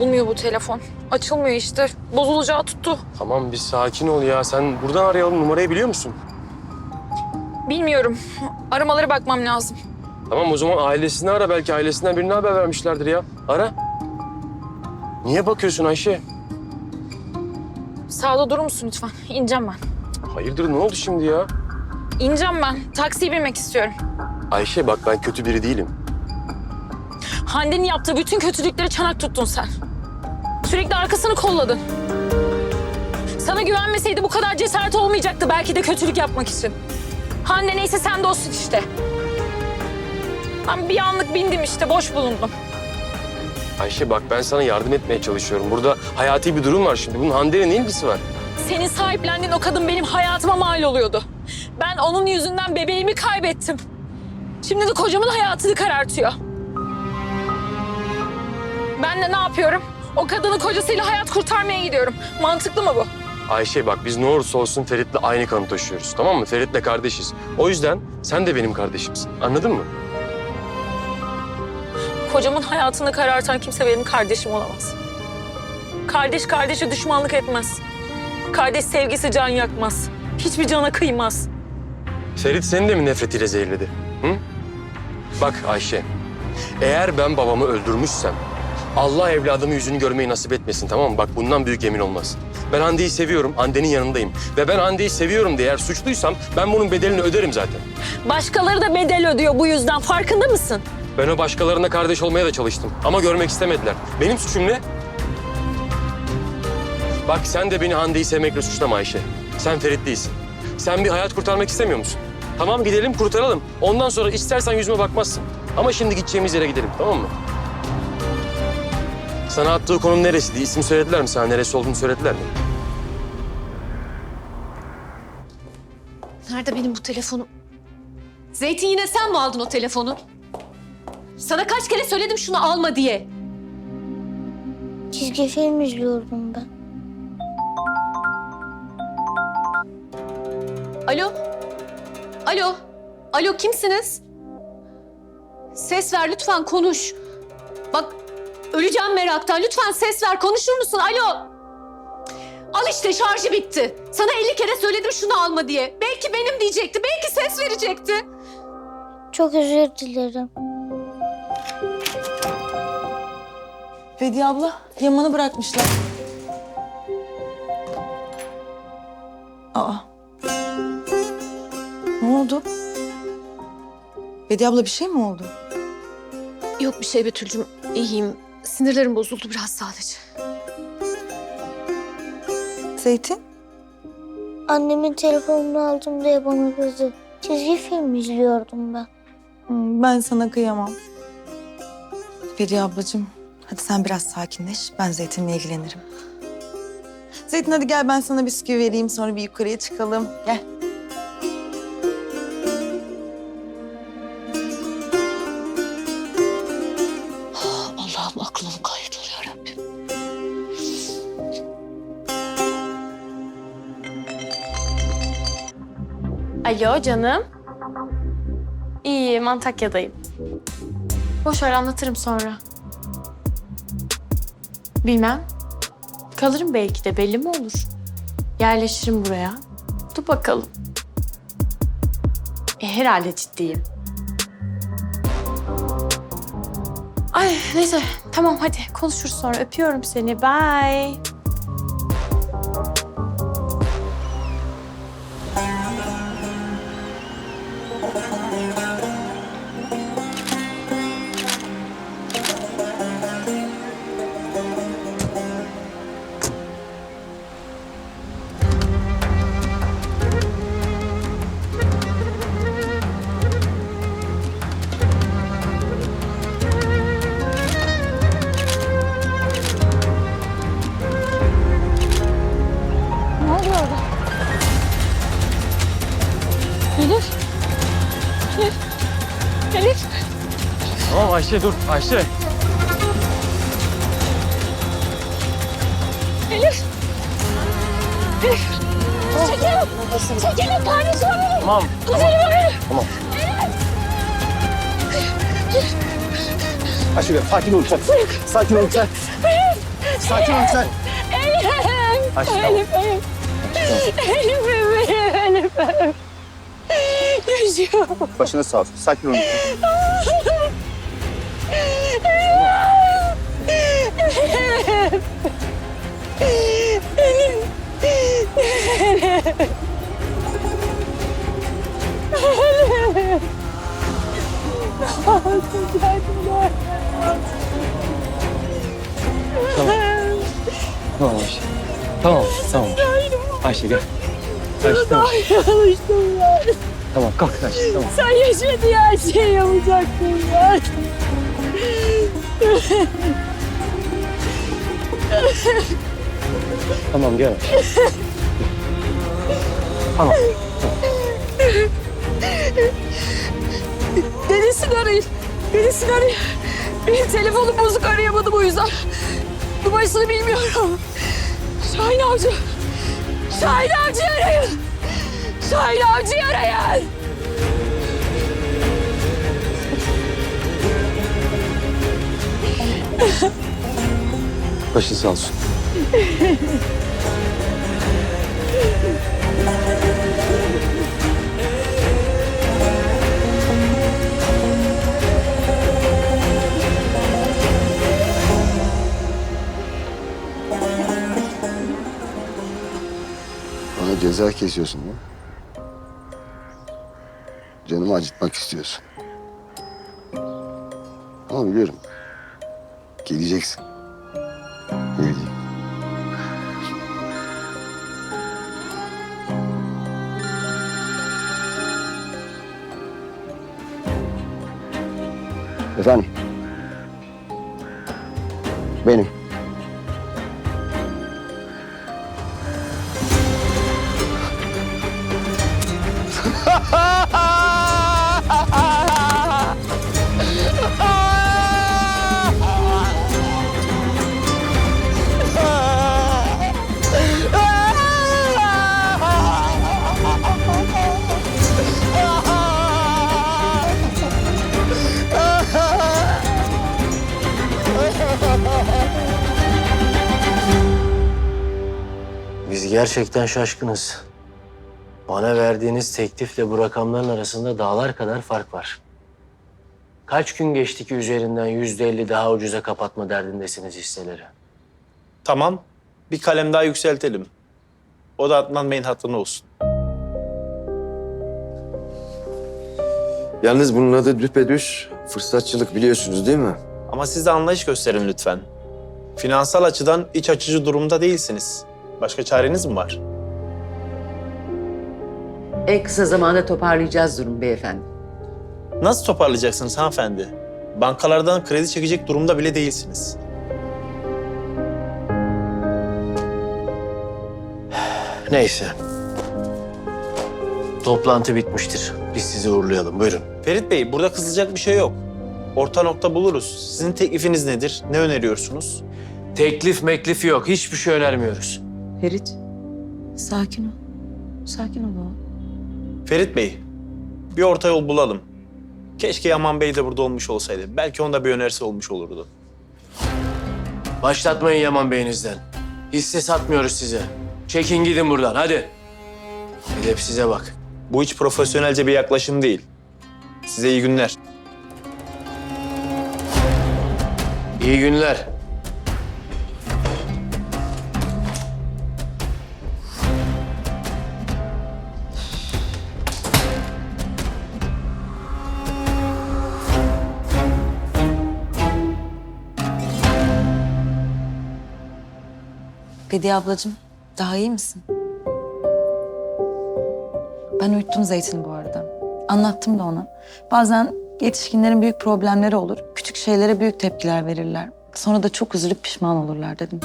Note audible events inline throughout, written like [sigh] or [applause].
Olmuyor bu telefon. Açılmıyor işte. Bozulacağı tuttu. Tamam bir sakin ol ya. Sen buradan arayalım numarayı biliyor musun? Bilmiyorum. Aramalara bakmam lazım. Tamam o zaman ailesini ara. Belki ailesinden birine haber vermişlerdir ya. Ara. Niye bakıyorsun Ayşe? Sağda durur musun lütfen? İneceğim ben. Hayırdır ne oldu şimdi ya? İneceğim ben. Taksiye binmek istiyorum. Ayşe bak ben kötü biri değilim. Hande'nin yaptığı bütün kötülükleri çanak tuttun sen. Sürekli arkasını kolladın. Sana güvenmeseydi bu kadar cesaret olmayacaktı belki de kötülük yapmak için. Hande neyse sen de olsun işte. Ben bir anlık bindim işte, boş bulundum. Ayşe bak ben sana yardım etmeye çalışıyorum. Burada hayati bir durum var şimdi. Bunun Hande'yle ne ilgisi var? Senin sahiplendiğin o kadın benim hayatıma mal oluyordu. Ben onun yüzünden bebeğimi kaybettim. Şimdi de kocamın hayatını karartıyor. Ben de ne yapıyorum? O kadını kocasıyla hayat kurtarmaya gidiyorum. Mantıklı mı bu? Ayşe bak biz ne olursa olsun Ferit'le aynı kanı taşıyoruz. Tamam mı? Ferit'le kardeşiz. O yüzden sen de benim kardeşimsin. Anladın mı? Kocamın hayatını karartan kimse benim kardeşim olamaz. Kardeş kardeşe düşmanlık etmez. Kardeş sevgisi can yakmaz. Hiçbir cana kıymaz. Ferit seni de mi nefretiyle zehirledi? Hı? Bak Ayşe, eğer ben babamı öldürmüşsem Allah evladımın yüzünü görmeyi nasip etmesin tamam mı? Bak bundan büyük emin olmaz. Ben Hande'yi seviyorum, Hande'nin yanındayım. Ve ben Hande'yi seviyorum diye eğer suçluysam ben bunun bedelini öderim zaten. Başkaları da bedel ödüyor bu yüzden. Farkında mısın? Ben o başkalarına kardeş olmaya da çalıştım ama görmek istemediler. Benim suçum ne? Bak sen de beni Hande'yi sevmekle suçlama Ayşe. Sen Ferit değilsin. Sen bir hayat kurtarmak istemiyor musun? Tamam gidelim kurtaralım. Ondan sonra istersen yüzüme bakmazsın. Ama şimdi gideceğimiz yere gidelim tamam mı? Sana attığı konum neresiydi? İsim söylediler mi sana? Neresi olduğunu söylediler mi? Nerede benim bu telefonum? Zeytin yine sen mi aldın o telefonu? Sana kaç kere söyledim şunu alma diye. Çizgi film izliyordum ben. Alo? Alo? Alo kimsiniz? Ses ver lütfen konuş. Öleceğim meraktan. Lütfen ses ver konuşur musun? Alo? Al işte şarjı bitti. Sana 50 kere söyledim şunu alma diye. Belki benim diyecekti. Belki ses verecekti. Çok özür dilerim. Bediye abla, Yaman'ı bırakmışlar. Aa. Ne oldu? Bediye abla bir şey mi oldu? Yok bir şey Betül'cüm. İyiyim. Sinirlerim bozuldu biraz sadece. Zeytin? Annemin telefonunu aldım diye bana kızdı. Çizgi film izliyordum ben. Hmm, Ben sana kıyamam. Bediye ablacığım, hadi sen biraz sakinleş. Ben Zeytin'le ilgilenirim. Zeytin hadi gel ben sana bisküvi vereyim sonra bir yukarıya çıkalım. Gel. Alo canım. İyiyim, Antakya'dayım. Boş ver anlatırım sonra. Bilmem. Kalırım belki de belli mi olur? Yerleşirim buraya. Dur bakalım. E, herhalde ciddiyim. Ay neyse tamam hadi konuşuruz sonra. Öpüyorum seni. Bye. Ayşe dur Ayşe. Elif. Elif. Çekilin. Çekilin kardeşim benim. Tamam. Kuzenim benim. Tamam. Ayşe sakin ol lütfen. Sakin ol lütfen. sakin ol lütfen. Elif. Ayşe tamam. Elif. Elif. Elif'im. Elif'im. Yaşıyor. Başınız sağ olsun. Sakin olun. Tamam Ayşe. Tamam, tamam. Ayşe gel. Ayşe tamam. Tamam kalk Ayşe tamam. Sen yaşa diye her şeyi yapacaktın ya. [laughs] Tamam gel. Tamam. Deniz'in arayın. Deniz'in arayın. Benim telefonum bozuk arayamadım o yüzden. Numarasını bilmiyorum. Şahin Avcı. Şahin Avcı'yı arayın. Şahin Avcı'yı arayın. Başın sağ olsun. Bana ceza kesiyorsun değil mi? Canımı acıtmak istiyorsun. Ama biliyorum. Geleceksin. Bileyim. Efendim? Benim. [laughs] Biz gerçekten şaşkınız. Bana verdiğiniz teklifle bu rakamların arasında dağlar kadar fark var. Kaç gün geçti ki üzerinden yüzde elli daha ucuza kapatma derdindesiniz hisseleri? Tamam. Bir kalem daha yükseltelim. O da Adnan Bey'in hatırına olsun. Yalnız bunun adı düpedüz fırsatçılık biliyorsunuz değil mi? Ama siz de anlayış gösterin lütfen. Finansal açıdan iç açıcı durumda değilsiniz. Başka çareniz mi var? En kısa zamanda toparlayacağız durum beyefendi. Nasıl toparlayacaksınız hanımefendi? Bankalardan kredi çekecek durumda bile değilsiniz. Neyse. Toplantı bitmiştir. Biz sizi uğurlayalım. Buyurun. Ferit Bey, burada kızacak bir şey yok. Orta nokta buluruz. Sizin teklifiniz nedir? Ne öneriyorsunuz? Teklif meklif yok. Hiçbir şey önermiyoruz. Ferit, sakin ol. Sakin ol oğlum. Ferit Bey, bir orta yol bulalım. Keşke Yaman Bey de burada olmuş olsaydı. Belki onda bir önerisi olmuş olurdu. Başlatmayın Yaman Bey'inizden. Hisse satmıyoruz size. Çekin gidin buradan hadi. Hedef size bak. Bu hiç profesyonelce bir yaklaşım değil. Size iyi günler. İyi günler. Bediye ablacığım, daha iyi misin? Ben uyuttum Zeytin'i bu arada. Anlattım da ona. Bazen yetişkinlerin büyük problemleri olur. Küçük şeylere büyük tepkiler verirler. Sonra da çok üzülüp pişman olurlar dedim.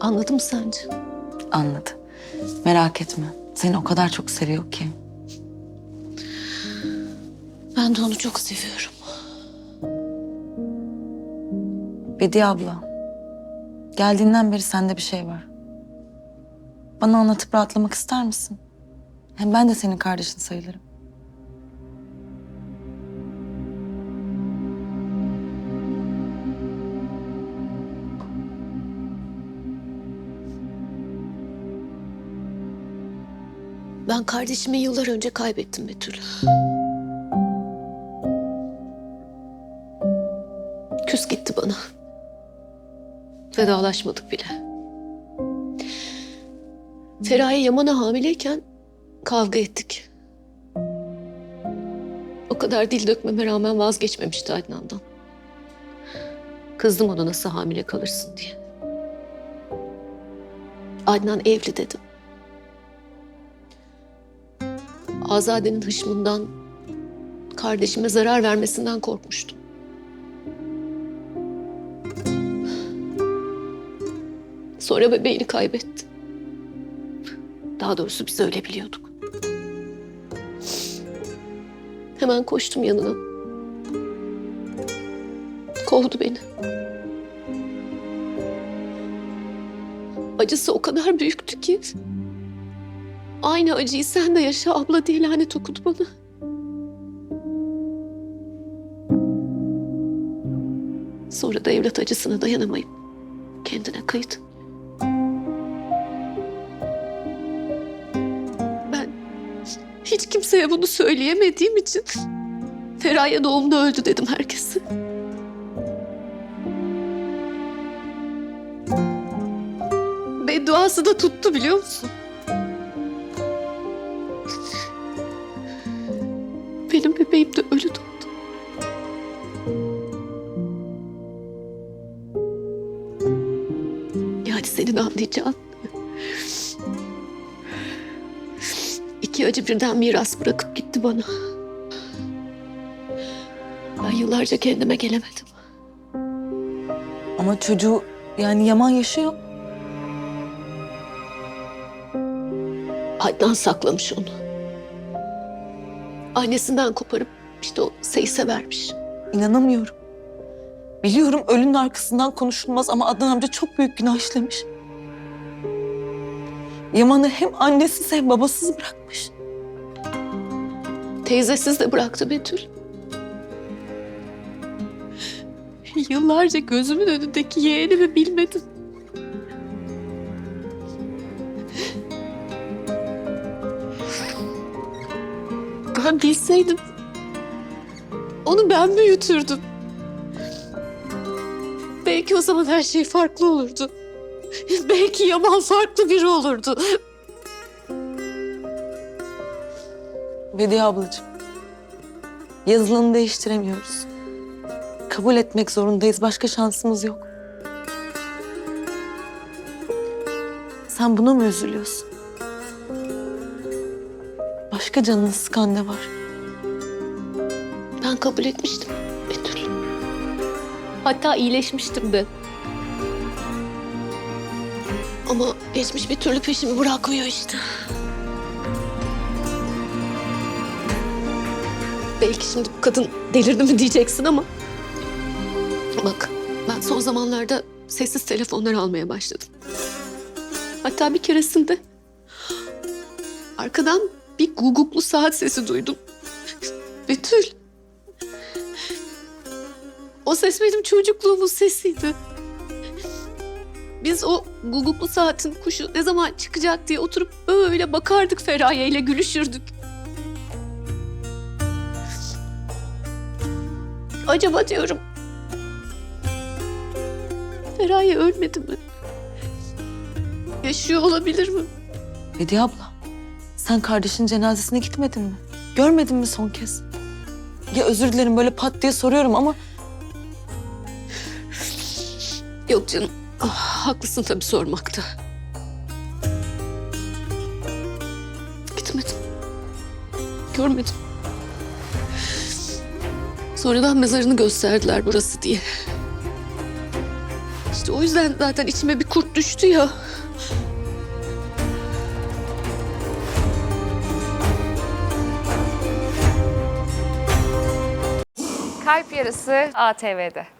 Anladım mı sence? Anladı. Merak etme. Seni o kadar çok seviyor ki. Ben de onu çok seviyorum. Bediye abla. Geldiğinden beri sende bir şey var. Bana anlatıp rahatlamak ister misin? Hem ben de senin kardeşin sayılırım. Ben kardeşimi yıllar önce kaybettim Betül. Küs gitti bana. Vedalaşmadık bile. Feraye Yaman'a hamileyken kavga ettik. O kadar dil dökmeme rağmen vazgeçmemişti Adnan'dan. Kızdım ona nasıl hamile kalırsın diye. Adnan evli dedim. Azade'nin hışmından, kardeşime zarar vermesinden korkmuştum. Sonra bebeğini kaybetti. Daha doğrusu biz öyle biliyorduk. Hemen koştum yanına. Kovdu beni. Acısı o kadar büyüktü ki. Aynı acıyı sen de yaşa abla diye lanet okudu bana. Sonra da evlat acısına dayanamayıp kendine kıydı. Hiç kimseye bunu söyleyemediğim için Feraye doğumda öldü dedim herkese. Bedduası da tuttu biliyor musun? Benim bebeğim de ölü doğdu. Yani senin anlayacağın. İki acı birden miras bırakıp gitti bana. Ben yıllarca kendime gelemedim. Ama çocuğu yani Yaman yaşıyor. Adnan saklamış onu. Annesinden koparıp işte o Seyse vermiş. İnanamıyorum. Biliyorum ölünün arkasından konuşulmaz ama Adnan amca çok büyük günah işlemiş. Yaman'ı hem annesiz hem babasız bırakmış. Teyzesiz de bıraktı Betül. Yıllarca gözümün önündeki yeğenimi bilmedim. Ben bilseydim onu ben büyütürdüm. Belki o zaman her şey farklı olurdu. Belki Yaman farklı biri olurdu. Bediye ablacığım. Yazılanı değiştiremiyoruz. Kabul etmek zorundayız. Başka şansımız yok. Sen buna mı üzülüyorsun? Başka canını sıkan ne var? Ben kabul etmiştim Betül. Hatta iyileşmiştim de. Ama geçmiş bir türlü peşimi bırakmıyor işte. Belki şimdi bu kadın delirdi mi diyeceksin ama... Bak ben son zamanlarda sessiz telefonlar almaya başladım. Hatta bir keresinde arkadan bir guguklu saat sesi duydum. Betül. O ses benim çocukluğumun sesiydi. Biz o guguklu saatin kuşu ne zaman çıkacak diye oturup böyle bakardık Feraye ile gülüşürdük. Acaba diyorum... Feraye ölmedi mi? Yaşıyor olabilir mi? Bediye abla, sen kardeşin cenazesine gitmedin mi? Görmedin mi son kez? Ya özür dilerim böyle pat diye soruyorum ama Yok canım. Ah, haklısın tabii sormakta. Gitmedim. Görmedim. Sonradan mezarını gösterdiler burası diye. İşte o yüzden zaten içime bir kurt düştü ya. Kalp Yarısı ATV'de.